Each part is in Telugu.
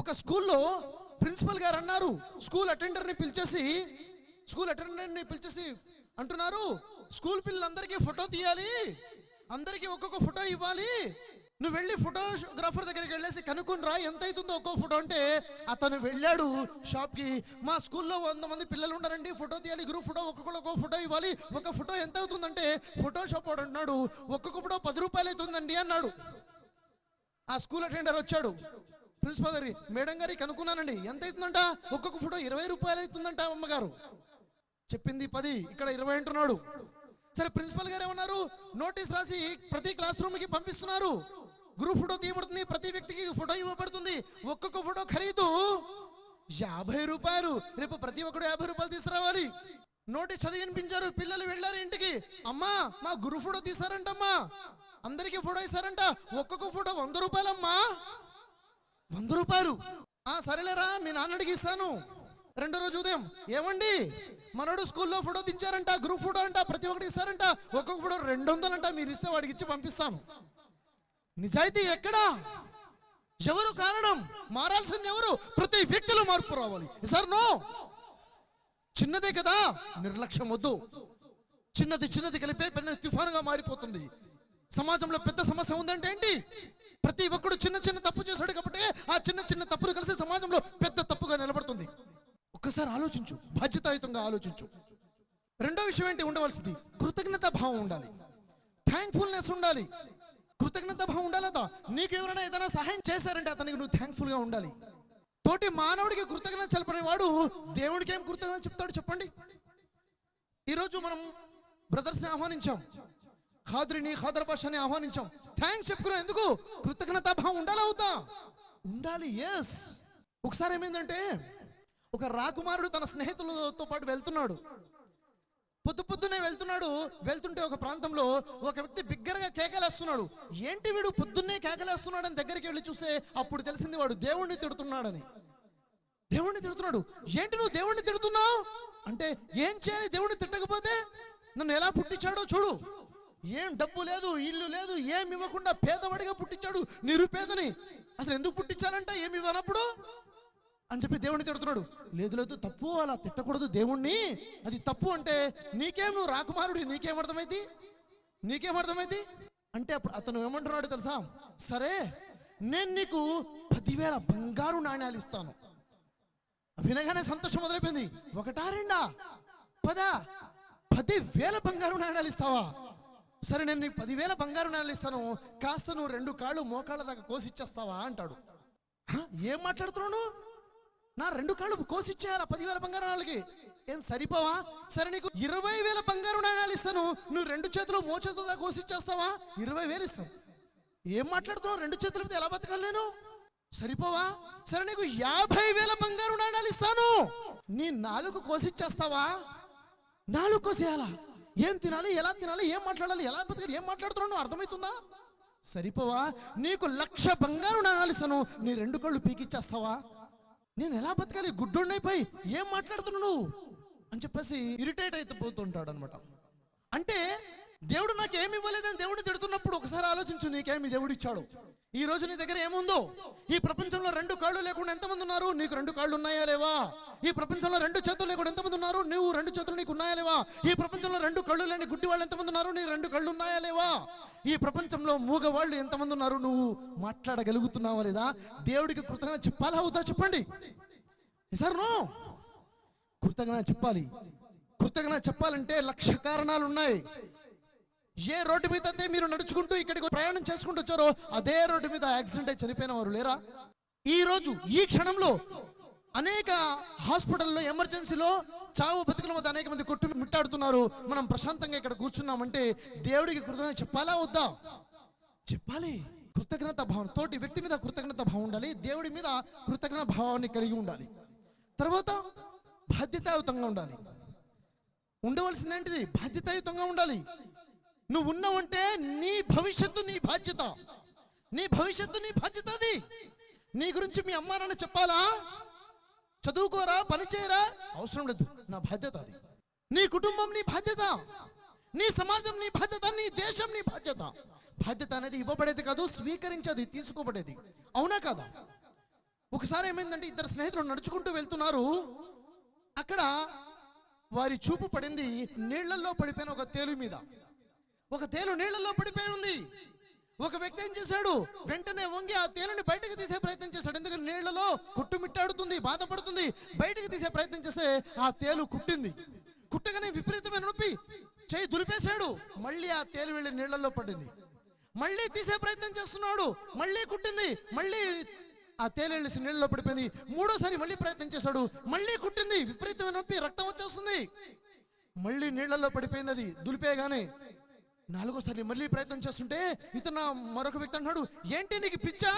ఒక స్కూల్లో ప్రిన్సిపల్ గారు అన్నారు స్కూల్ అటెండర్ని పిలిచేసి స్కూల్ అటెండర్ని పిలిచేసి అంటున్నారు స్కూల్ పిల్లలందరికీ ఫోటో తీయాలి అందరికీ ఒక్కొక్క ఫోటో ఇవ్వాలి. నువ్వు వెళ్ళి ఫోటోగ్రాఫర్ దగ్గరికి వెళ్ళేసి కనుక్కుని రా ఎంత అవుతుందో ఒక్కో ఫోటో అంటే అతను వెళ్ళాడు షాప్కి. మా స్కూల్లో వంద మంది పిల్లలు ఉన్నారండి ఫోటో తీయాలి గ్రూప్ ఫోటో ఒక్కొక్కరు ఒక్కొక్క ఫోటో ఇవ్వాలి. ఒక ఫోటో ఎంత అవుతుందంటే ఫోటో షాప్ వాడు అంటున్నాడు ఒక్కొక్క ఫోటో పది రూపాయలు అవుతుందండి అన్నాడు. ఆ స్కూల్ అటెండర్ వచ్చాడు. ప్రిన్సిపల్ గారి మేడం గారికి కనుక్కున్నానండి ఎంత అవుతుందంట? ఒక్కొక్క ఫోటో ఇరవై రూపాయలు అవుతుందంట అమ్మగారు. చెప్పింది పది ఇక్కడ ఇరవై అంటున్నాడు. సరే ప్రిన్సిపల్ గారు ఏమన్నారు? నోటీస్ రాసి ప్రతి క్లాస్ రూమ్కి పంపిస్తున్నారు. గ్రూప్ ఫోటో తీయబడుతుంది ప్రతి వ్యక్తికి ఫోటో ఇవ్వబడుతుంది. ఒక్కొక్క ఫోటో ఖరీదు. యాభై రూపాయలు. రేపు ప్రతి ఒక్కడు యాభై రూపాయలు తీసుకురావాలి. నోటీస్ చదివి వినిపించారు. పిల్లలు వెళ్ళారు ఇంటికి. అమ్మా మా గురు ఫోటో తీసారంటమ్మా అందరికీ ఫోటో ఇస్తారంట. ఒక్కొక్క ఫోటో వంద రూపాయలమ్మా. వంద రూపాయలు. ఆ సరేలేరా మీ నాన్న అడిగిస్తాను రెండో రోజు ఉదయం. ఏమండి? మనోడు స్కూల్లో ఫోటో దించారంట గ్రూప్ ఫోటో అంట ప్రతి ఒక్కటి ఇస్తారంట. ఒక్కొక్క ఫోటో రెండు వందలంట మీరు ఇస్తే వాడికి ఇచ్చి పంపిస్తాను. నిజాయితీ ఎక్కడా? ఎవరు కారణం? మారాల్సింది ఎవరు? ప్రతి వ్యక్తిలో మార్పు రావాలి. Sir no. చిన్నదే కదా నిర్లక్ష్యం వద్దు. చిన్నది చిన్నది కలిపే పెద్ద తుఫానుగా మారిపోతుంది. సమాజంలో పెద్ద సమస్య ఉందంటే ఏంటి? ప్రతి ఒక్కడు చిన్న చిన్న తప్పు చేశాడు కాబట్టి ఆ చిన్న చిన్న తప్పులు కలిసి సమాజంలో పెద్ద తప్పుగా నిలబడుతుంది. ఒక్కసారి ఆలోచించు బాధ్యతాయుతంగా ఆలోచించు. రెండో విషయం ఏంటి? ఉండవలసింది కృతజ్ఞత భావం ఉండాలి. థ్యాంక్ఫుల్నెస్ ఉండాలి. కృతజ్ఞత భావం ఉండాలదా నీకు ఎవరైనా ఏదైనా సహాయం చేశారంటే అతనికి నువ్వు థ్యాంక్ఫుల్గా ఉండాలి. తోటి మానవుడికి కృతజ్ఞత తెలపని వాడు దేవుడికి ఏం కృతజ్ఞత చెప్తాడు చెప్పండి? ఈరోజు మనం బ్రదర్స్ని ఆహ్వానించాం. ఖాద్రిని ఖాదర్ భాషని ఆహ్వానించాం. థ్యాంక్స్ చెప్పుకున్నాం. ఎందుకు? కృతజ్ఞత భావం ఉండాలి అవుతా ఉండాలి ఎస్ ఒకసారి ఏమైందంటే ఒక రాకుమారుడు తన స్నేహితులతో పాటు వెళ్తున్నాడు. పొద్దు పొద్దునే వెళ్తున్నాడు. వెళ్తుంటే ఒక ప్రాంతంలో ఒక వ్యక్తి బిగ్గరగా కేకలేస్తున్నాడు. ఏంటి వీడు పొద్దున్నే కేకలేస్తున్నాడు అని దగ్గరికి వెళ్ళి చూస్తే అప్పుడు తెలిసింది వాడు దేవుణ్ణి తిడుతున్నాడని. దేవుణ్ణి తిడుతున్నాడు. ఏంటి నువ్వు దేవుణ్ణి తిడుతున్నావు? అంటే ఏం చేయాలి? దేవుణ్ణి తిట్టకపోతే? నన్ను ఎలా పుట్టించాడో చూడు. ఏం డబ్బు లేదు ఇల్లు లేదు ఏమి ఇవ్వకుండా పేదవాడిగా పుట్టించాడు. నిరుపేదని. అసలు ఎందుకు పుట్టించాలంట? ఏమి ఇవ్వనప్పుడు? అని చెప్పి దేవుణ్ణి తిడుతున్నాడు. లేదు లేదు తప్పు అలా తిట్టకూడదు దేవుణ్ణి. అది తప్పు అంటే నీకేం నువ్వు రాకుమారుడి? నీకేం అర్థమైంది? నీకేం అర్థమైంది? అంటే అప్పుడు అతను ఏమంటున్నాడు తెలుసా? సరే నేను నీకు పదివేల బంగారు నాణ్యాలు ఇస్తాను. వినగానే సంతోషం మొదలైపోయింది. ఒకటా రెండా? పదా? పదివేల బంగారు నాణ్యాలు ఇస్తావా? సరే నేను నీకు పదివేల బంగారు నాణ్యాలు ఇస్తాను. కాస్త నువ్వు రెండు కాళ్ళు మోకాళ్ళ దాకా కోసిచ్చేస్తావా అంటాడు. ఏం మాట్లాడుతున్నావు నా రెండు కాళ్ళు కోసిచ్చేయాలా పదివేల బంగారు నాణాలకి ఏం సరిపోవా? సరే నీకు ఇరవై వేల బంగారు నాణాలు ఇస్తాను. నువ్వు రెండు చేతులు మో చేతులు దాకా కోసిచ్చేస్తావా? ఇరవై వేలు ఇస్తావు ఏం మాట్లాడుతున్నావు? రెండు చేతుల మీద ఎలా బతకాలి నేను? సరిపోవా? సరే నీకు యాభై వేల బంగారు నాణాలు ఇస్తాను. నీ నాలుగు కోసిచ్చేస్తావా? నాలుగు కోసేయాలా? ఏం తినాలి ఎలా తినాలి ఏం మాట్లాడాలి ఎలా బతకాలి ఏం మాట్లాడుతున్నావు అర్థమవుతుందా? సరిపోవా? నీకు లక్ష బంగారు నాణాలు నీ రెండు కళ్ళు పీకిచ్చేస్తావా? నేను ఎలా బతకాలి? గుడ్డోడినైపోయి ఏం మాట్లాడుతున్నావు నువ్వు? అని చెప్పేసి ఇరిటేట్ అయితే పోతుంటాడు అనమాట అంటే దేవుడు నాకు ఏమి ఇవ్వలేదని దేవుడు తిడుతున్నప్పుడు ఒకసారి ఆలోచించు నీకేమి దేవుడు ఇచ్చాడు ఈ రోజు నీ దగ్గర ఏముందో? ఈ ప్రపంచంలో రెండు కాళ్ళు లేకుండా ఎంతమంది ఉన్నారు? నీకు రెండు కాళ్ళు ఉన్నాయా లేవా? ఈ ప్రపంచంలో రెండు చేతులు లేకుండా ఎంతమంది ఉన్నారు? నువ్వు రెండు చేతులు నీకు ఉన్నాయా లేవా? ఈ ప్రపంచంలో రెండు కళ్ళు లేని గుడ్డి వాళ్ళు ఎంతమంది ఉన్నారు? నీ రెండు కళ్ళు ఉన్నాయా లేవా? ఈ ప్రపంచంలో మూగ వాళ్ళు ఎంతమంది ఉన్నారు? నువ్వు మాట్లాడగలుగుతున్నావా లేదా? దేవుడికి కృతజ్ఞత చెప్పాలా అవుతా చెప్పండి. సార్ నో కృతజ్ఞత చెప్పాలి. కృతజ్ఞత చెప్పాలంటే లక్ష కారణాలు ఉన్నాయి. ఏ రోడ్డు మీద అయితే మీరు నడుచుకుంటూ ఇక్కడికి ప్రయాణం చేసుకుంటూ వచ్చారో అదే రోడ్డు మీద యాక్సిడెంట్ అయి చనిపోయిన వారు లేరా? ఈ రోజు ఈ క్షణంలో అనేక హాస్పిటల్లో ఎమర్జెన్సీలో చావు బతుకుల మధ్య అనేక మంది కొట్టు మిట్టాడుతున్నారు. మనం ప్రశాంతంగా ఇక్కడ కూర్చున్నామంటే దేవుడికి కృతజ్ఞత చెప్పాలా వద్దా? చెప్పాలి. కృతజ్ఞత భావం తోటి వ్యక్తి మీద కృతజ్ఞత భావం ఉండాలి దేవుడి మీద కృతజ్ఞత భావాన్ని కలిగి ఉండాలి. తర్వాత బాధ్యతాయుతంగా ఉండాలి. ఉండవలసింది ఏంటిది బాధ్యతాయుతంగా ఉండాలి. నువ్వు ఉన్నావంటే నీ భవిష్యత్తు నీ బాధ్యత. నీ భవిష్యత్తు నీ బాధ్యత అది. నీ గురించి మీ అమ్మా నాన్న చెప్పాలా? చదువుకోరా పని చేయరా అవసరం లేదు. నా బాధ్యత అది. నీ కుటుంబం నీ బాధ్యత. నీ సమాజం నీ బాధ్యత నీ దేశం నీ బాధ్యత. బాధ్యత అనేది ఇవ్వబడేది కాదు స్వీకరించేది తీసుకోబడేది. అవునా కాదా? ఒకసారి ఏమైందంటే ఇద్దరు స్నేహితులు నడుచుకుంటూ వెళ్తున్నారు. అక్కడ వారి చూపు పడింది నీళ్ళలో పడిపోయిన ఒక తేలు మీద. ఒక తేలు నీళ్ళలో పడిపోయి ఉంది. ఒక వ్యక్తి ఏం చేశాడు? వెంటనే వంగి ఆ తేలుని బయటకు తీసే ప్రయత్నం చేశాడు. ఎందుకంటే నీళ్ళలో కుట్టుమిట్టాడుతుంది బాధపడుతుంది. బయటకు తీసే ప్రయత్నం చేస్తే ఆ తేలు కుట్టింది. కుట్టగానే విపరీతమైన నొప్పి. చేయి దులిపేశాడు. మళ్ళీ ఆ తేలు వెళ్ళి నీళ్ళలో పడింది. మళ్ళీ తీసే ప్రయత్నం చేస్తున్నాడు. మళ్ళీ కుట్టింది. మళ్ళీ ఆ తేలు వెళ్ళేసి నీళ్ళలో పడిపోయింది. మూడోసారి మళ్ళీ ప్రయత్నం చేశాడు. మళ్ళీ కుట్టింది. విపరీతమైన నొప్పి. రక్తం వచ్చేస్తుంది. మళ్ళీ నీళ్ళలో పడిపోయింది అది. దులిపేయగానే నాలుగోసారి మళ్ళీ ప్రయత్నం చేస్తుంటే ఇతను మరొక వ్యక్తి అన్నాడు ఏంటి నీకు పిచ్చా?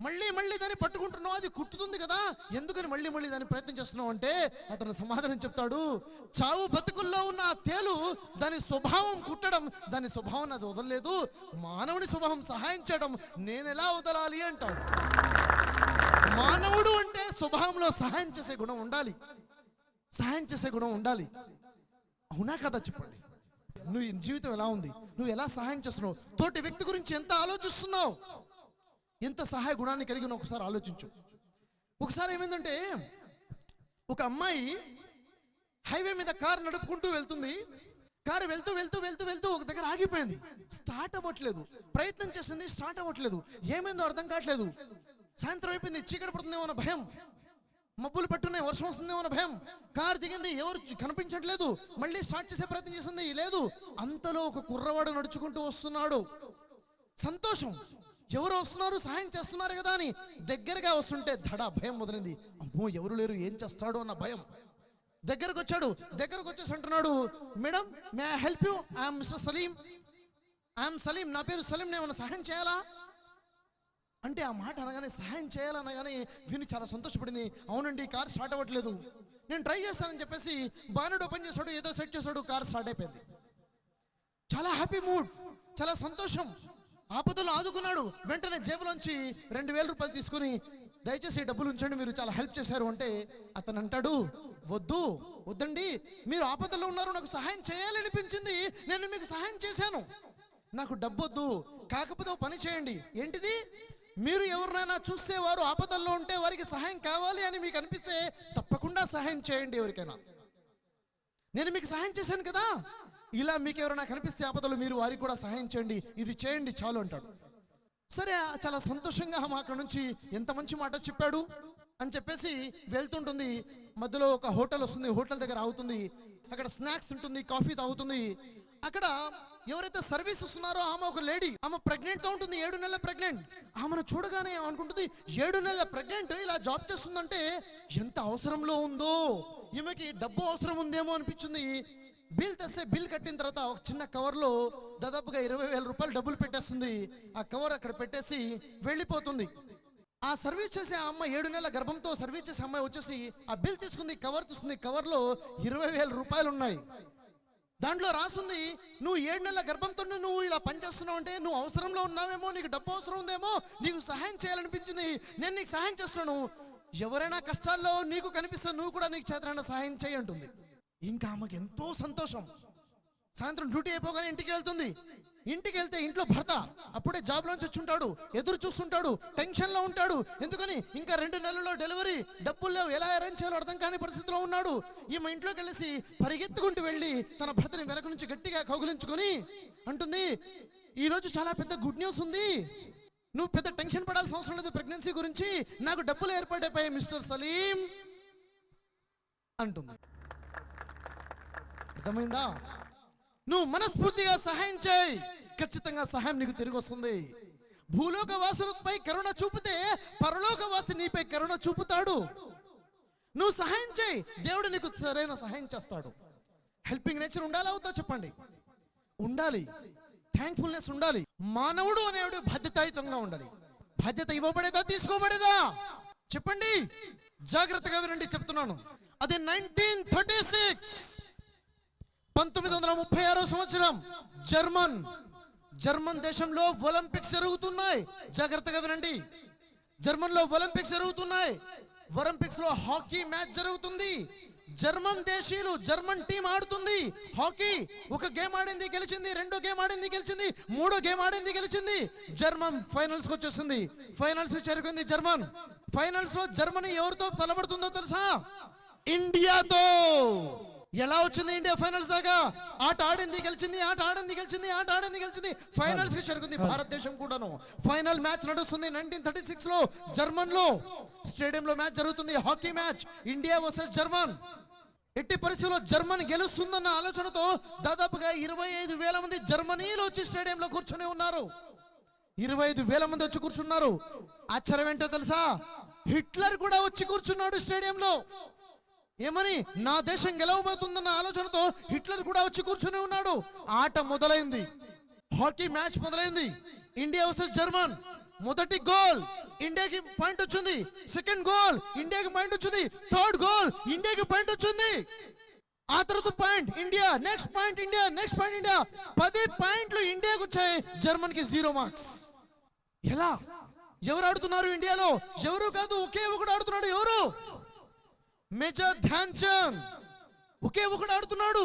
మళ్ళీ మళ్ళీ దాన్ని పట్టుకుంటున్నావు అది కుట్టుతుంది కదా. ఎందుకని మళ్ళీ మళ్ళీ దాన్ని ప్రయత్నం చేస్తున్నావు అంటే అతను సమాధానం చెప్తాడు చావు బతుకుల్లో ఉన్న ఆ తేలు దాని స్వభావం కుట్టడం దాని స్వభావం అది వదలలేదు. మానవుని స్వభావం సహాయం చేయడం నేను ఎలా వదలాలి? అంటాడు. మానవుడు అంటే స్వభావంలో సహాయం చేసే గుణం ఉండాలి. సహాయం చేసే గుణం ఉండాలి. అవునా కదా చెప్పండి? నువ్వు జీవితం ఎలా ఉంది? నువ్వు ఎలా సహాయం చేస్తున్నావు? తోటి వ్యక్తి గురించి ఎంత ఆలోచిస్తున్నావు? ఎంత సహాయ గుణాన్ని కలిగిన ఒకసారి ఆలోచించు. ఒకసారి ఏమైందంటే ఒక అమ్మాయి హైవే మీద కారు నడుపుకుంటూ వెళ్తుంది. కారు వెళ్తూ వెళ్తూ వెళ్తూ వెళ్తూ ఒక దగ్గర ఆగిపోయింది. స్టార్ట్ అవ్వట్లేదు. ప్రయత్నం చేసింది స్టార్ట్ అవ్వట్లేదు. ఏమైందో అర్థం కావట్లేదు. సాయంత్రం అయిపోయింది. చీకటి పడుతుందేమో అన్న భయం. మబ్బులు పట్టున్నాయి వర్షం వస్తుందేమో అన్న భయం. కారు దిగింది ఎవరు కనిపించట్లేదు. మళ్ళీ స్టార్ట్ చేసే ప్రయత్నం చేసింది లేదు. అంతలో ఒక కుర్రవాడు నడుచుకుంటూ వస్తున్నాడు. సంతోషం. ఎవరు వస్తున్నారు? సహాయం చేస్తున్నారు కదా అని దగ్గరగా వస్తుంటే దడ భయం మొదలైంది. అమ్మో ఎవరు లేరు? ఏం చేస్తాడు అన్న భయం. దగ్గరకు వచ్చాడు. దగ్గరకు వచ్చేసి అంటున్నాడు madam may I help you? I'm mister Salim. I'm Salim. నా పేరు సలీం. నేను సహాయం చేయాలా? అంటే ఆ మాట అనగానే సహాయం చేయాలనగానే విని చాలా సంతోషపడింది. అవునండి కార్ స్టార్ట్ అవ్వట్లేదు. నేను ట్రై చేస్తానని చెప్పేసి బాణుడు ఓపెన్ చేశాడు ఏదో సెట్ చేశాడు కార్ స్టార్ట్ అయిపోయింది. చాలా హ్యాపీ మూడ్ చాలా సంతోషం. ఆపదలో ఆదుకున్నాడు. వెంటనే జేబులోంచి రెండు వేల రూపాయలు తీసుకుని దయచేసి ఈ డబ్బులు ఉంచండి మీరు చాలా హెల్ప్ చేశారు అంటే అతను అంటాడు వద్దు వద్దండి. మీరు ఆపదలో ఉన్నారు నాకు సహాయం చేయాలనిపించింది నేను మీకు సహాయం చేశాను. నాకు డబ్బు వద్దు కాకపోతే పని చేయండి. ఏంటిది? మీరు ఎవరినైనా చూస్తే వారు ఆపదల్లో ఉంటే వారికి సహాయం కావాలి అని మీకు అనిపిస్తే తప్పకుండా సహాయం చేయండి ఎవరికైనా. నేను మీకు సహాయం చేశాను కదా. ఇలా మీకు ఎవరైనా కనిపిస్తే ఆపదలు మీరు వారికి కూడా సహాయం చేయండి. ఇది చేయండి చాలు అంటాడు. సరే చాలా సంతోషంగా మా అక్కడ నుంచి ఎంత మంచి మాట చెప్పాడు అని చెప్పేసి వెళ్తుంటుంది. మధ్యలో ఒక హోటల్ వస్తుంది. హోటల్ దగ్గర అవుతుంది అక్కడ స్నాక్స్ ఉంటుంది కాఫీ తాగుతుంది. అక్కడ ఎవరైతే సర్వీస్ ఇస్తున్నారో ఆమె ఒక లేడీ. ఆమె ప్రెగ్నెంట్తో ఉంటుంది ఏడు నెలల ప్రెగ్నెంట్ ఆమెను చూడగానే అనుకుంటుంది ఏడు నెలల ప్రెగ్నెంట్ ఇలా జాబ్ చేస్తుందంటే ఎంత అవసరంలో ఉందో. ఈమెకి డబ్బు అవసరం ఉందేమో అనిపించింది. బిల్ తెస్తే బిల్ కట్టిన తర్వాత ఒక చిన్న కవర్లో దాదాపుగా ఇరవై వేల రూపాయలు డబ్బులు పెట్టేస్తుంది. ఆ కవర్ అక్కడ పెట్టేసి వెళ్ళిపోతుంది. ఆ సర్వీస్ చేసే ఆ అమ్మాయి ఏడు నెలల గర్భంతో సర్వీస్ చేసే అమ్మాయి వచ్చేసి ఆ బిల్ తీసుకుంది కవర్ తీసుకుంది కవర్లో ఇరవై వేల రూపాయలు ఉన్నాయి. దాంట్లో రాసుంది నువ్వు ఏడు నెలల గర్భంతో నువ్వు ఇలా పనిచేస్తున్నావు అంటే నువ్వు అవసరంలో ఉన్నావేమో నీకు డబ్బు అవసరం ఉందేమో నీకు సహాయం చేయాలనిపించింది నేను నీకు సహాయం చేస్తున్నాను. ఎవరైనా కష్టాల్లో నీకు కనిపిస్తే నువ్వు కూడా నీకు చేతనైనా సహాయం చేయి అంటుంది. ఇంకా ఆమెకు ఎంతో సంతోషం. సాయంత్రం డ్యూటీ అయిపోగానే ఇంటికి వెళ్తుంది. ఇంటికి వెళ్తే ఇంట్లో భర్త అప్పుడే జాబ్ నుంచి వచ్చుంటాడు ఎదురు చూస్తుంటాడు టెన్షన్లో ఉంటాడు. ఎందుకని? ఇంకా రెండు నెలల్లో డెలివరీ డబ్బులు లేవు. ఎలా అరేంజ్ చేయాలో అర్థం కాని పరిస్థితిలో ఉన్నాడు. ఈమె ఇంట్లోకి వెళ్ళేసి పరిగెత్తుకుంటూ వెళ్ళి తన భర్తని వెనక నుంచి గట్టిగా కౌగులించుకొని అంటుంది ఈరోజు చాలా పెద్ద గుడ్ న్యూస్ ఉంది. నువ్వు పెద్ద టెన్షన్ పడాల్సిన అవసరం లేదు ప్రెగ్నెన్సీ గురించి. నాకు డబ్బులు ఏర్పడైపోయాయి మిస్టర్ సలీం. అంటుంది. అర్థమైందా? నువ్వు మనస్ఫూర్తిగా సహాయం చేయి. ఖచ్చితంగా సహాయం నీకు తిరిగి వస్తుంది. భూలోక వాసులపై కరుణ చూపితే పరలోక వాసి నీపై కరుణ చూపుతాడు. నువ్వు సహాయం చేయి. దేవుడు నీకు సరైన సహాయం చేస్తాడు. హెల్పింగ్ నేచర్ ఉండాలా అవుతా చెప్పండి? ఉండాలి. థ్యాంక్ఫుల్నెస్ ఉండాలి. మానవుడు అనేవాడు బాధ్యతాయుతంగా ఉండాలి. బాధ్యత ఇవ్వబడేదా తీసుకోబడేదా? చెప్పండి. జాగ్రత్తగా వినండి చెప్తున్నాను. అది నైన్టీన్ థర్టీ సిక్స్ పంతొమ్మిది వందల ముప్పై ఆరో సంవత్సరం జర్మన్ జర్మన్ దేశంలో ఒలింపిక్స్ జరుగుతున్నాయి. జాగ్రత్తగా వినండి. జర్మన్లో ఒలింపిక్స్ జరుగుతున్నాయి. ఒలింపిక్స్లో హాకీ మ్యాచ్ జరుగుతుంది. జర్మన్ దేశీయులు జర్మన్ టీం ఆడుతుంది. హాకీ ఒక గేమ్ ఆడింది గెలిచింది రెండో గేమ్ ఆడింది గెలిచింది మూడో గేమ్ ఆడింది గెలిచింది. జర్మన్ ఫైనల్స్కి వచ్చేసింది. ఫైనల్స్ చేరుకుంది జర్మన్. ఫైనల్స్లో జర్మనీ ఎవరితో తలబడుతుందో తెలుసా? ఇండియాతో. ఎలా వచ్చింది ఇండియా ఫైనల్స్ దాకా? ఆట ఆడింది గెలిచింది ఆట ఆడింది గెలిచింది ఆట ఆడింది గెలిచింది. ఫైనల్స్కి చేరుకుంది భారతదేశం కూడాను. ఫైనల్ మ్యాచ్ నడుస్తుంది నైన్టీన్ థర్టీ సిక్స్లో జర్మన్లో స్టేడియం లో మ్యాచ్ జరుగుతుంది hockey match India versus German ఎట్టి పరిస్థితుల్లో జర్మన్ గెలుస్తుందన్న ఆలోచనతో దాదాపుగా ఇరవై ఐదు వేల మంది జర్మనీలో వచ్చి స్టేడియంలో కూర్చొని ఉన్నారు. ఇరవై ఐదు వేల మంది వచ్చి కూర్చున్నారు. ఆశ్చర్యం ఏంటో తెలుసా? హిట్లర్ కూడా వచ్చి కూర్చున్నాడు స్టేడియంలో ఏమని? నా దేశం గెలవబోతుందన్న ఆలోచనతో హిట్లర్ కూడా వచ్చి కూర్చుని ఉన్నాడు. ఆట మొదలైంది. హాకీ మ్యాచ్ మొదలైంది. India versus German. మొదటి గోల్ ఇండియాకి పాయింట్ వచ్చింది. సెకండ్ గోల్ ఇండియాకి పాయింట్ వచ్చింది. థర్డ్ గోల్ ఇండియాకి పాయింట్ వచ్చింది. ఆ తర్వాత point India next point India next point India. పది పాయింట్లు ఇండియాకి వచ్చాయి. జర్మన్కి జీరో మార్క్స్. ఎలా? ఎవరు ఆడుతున్నారు ఇండియాలో? ఎవరు కాదు ఒకే ఒకడు ఆడుతున్నాడు. ఎవరు? మేజర్ ధ్యాన్ చంద్ ఒకే ఒకడు ఆడుతున్నాడు.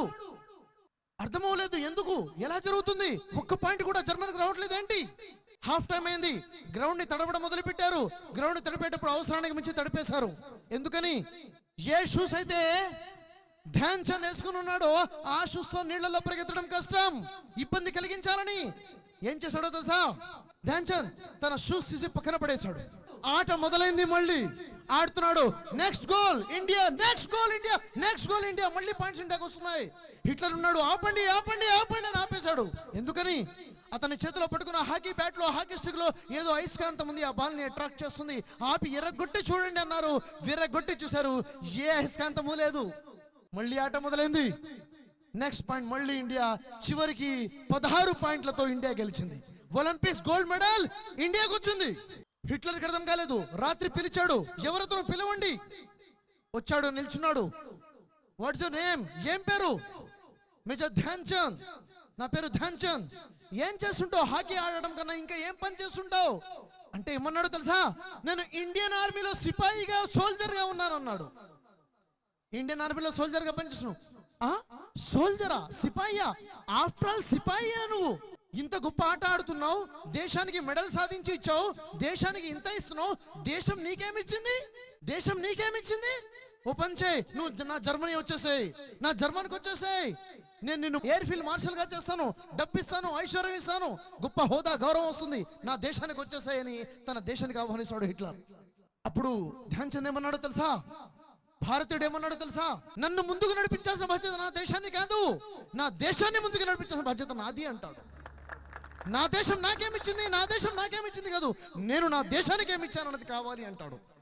అర్థమవలేదు ఎందుకు? ఎలా జరుగుతుంది? ఒక్క పాయింట్ కూడా జర్మన్కి రావట్లేదు ఏంటి? హాఫ్ టైం అయింది. గ్రౌండ్ని తడపడం మొదలు పెట్టారు గ్రౌండ్ని తడిపేటప్పుడు అవసరానికి మించి తడిపేశారు. ఎందుకని? ఏ షూస్ అయితే ధ్యాన్ చంద్ వేసుకుని ఉన్నాడో ఆ షూస్తో నీళ్ళలో పరిగెత్తడం కష్టం. ఇబ్బంది కలిగించాలని ఏం చేశాడో తెలుసా? ధ్యాన్ చంద్ తన షూస్ తీసి పక్కన పడేశాడు. ఆట మొదలైంది మళ్ళీ. ఆడుతున్నాడు. Next goal India next goal India next goal India మళ్ళీ పాయింట్స్ ఇండియాకి వస్తున్నాయి. హిట్లర్ ఉన్నాడు. ఆపండి ఆపండి ఆపండి అని ఆపేశాడు. ఎందుకని? అతని చేతిలో పట్టుకున్న హాకీ బ్యాట్లో హాకీ స్టిక్లో ఏదో అయస్కాంతం ఉంది. ఆ బాల్ని అట్రాక్ట్ చేస్తుంది. ఆపి ఎర్రగొట్టి చూడండి అన్నారు. విర్రగొట్టి చూశారు. ఏ అయస్కాంతము లేదు. మళ్ళీ ఆట మొదలైంది. నెక్స్ట్ పాయింట్ మళ్ళీ ఇండియా చివరికి పదహారు పాయింట్లతో ఇండియా గెలిచింది. ఒలింపిక్స్ గోల్డ్ మెడల్ ఇండియాకు వచ్చింది హిట్లర్కి అర్థం కాలేదు. రాత్రి పిలిచాడు. ఎవరితో పిలవండి. వచ్చాడు నిల్చున్నాడు. వాట్స్ యువర్ నేమ్ ఏం పేరు? మేజర్ ధ్యాన్ చంద్ నా పేరు ధ్యాన్ చంద్ ఏం చేస్తుంటావు? హాకీ ఆడడం కన్నా ఇంకా ఏం పని చేస్తుంటావు? అంటే ఏమన్నాడు తెలుసా? నేను ఇండియన్ ఆర్మీలో సిపాయిగా సోల్జర్గా ఉన్నాను అన్నాడు. ఇండియన్ ఆర్మీలో సోల్జర్గా పనిచేస్తున్నావు. ఆ? సోల్జరా? సిపాయియా? ఆఫ్టర్ ఆల్ సిపాయియా నువ్వు. ఇంత గొప్ప ఆట ఆడుతున్నావు? దేశానికి మెడల్ సాధించి ఇచ్చావు? దేశానికి ఇంత ఇస్తున్నావు? దేశం నీకేమిచ్చింది? దేశం నీకేమిచ్చింది? ఓ పని చేయి. నువ్వు నా జర్మనీ వచ్చేసాయి. నా జర్మనీకి వచ్చేసాయి. నేను నిన్ను ఎయిర్ ఫీల్డ్ మార్షల్గా చేస్తాను. డబ్బిస్తాను ఐశ్వర్యం ఇస్తాను. గొప్ప హోదా గౌరవం వస్తుంది. నా దేశానికి వచ్చేసాయని తన దేశానికి ఆహ్వానిస్తాడు హిట్లర్. అప్పుడు ధ్యాన్ చంద్ ఏమన్నాడో తెలుసా? భారతీయుడు ఏమన్నాడో తెలుసా? నన్ను ముందుకు నడిపించాల్సిన బాధ్యత నా దేశాన్ని కాదు. నా దేశాన్ని ముందుకు నడిపించాల్సిన బాధ్యత నాది అంటాడు. నా దేశం నాకేమిచ్చింది? నా దేశం నాకేమిచ్చింది కాదు. నేను నా దేశానికి ఏమిచ్చాను అన్నది కావాలి అంటాడు.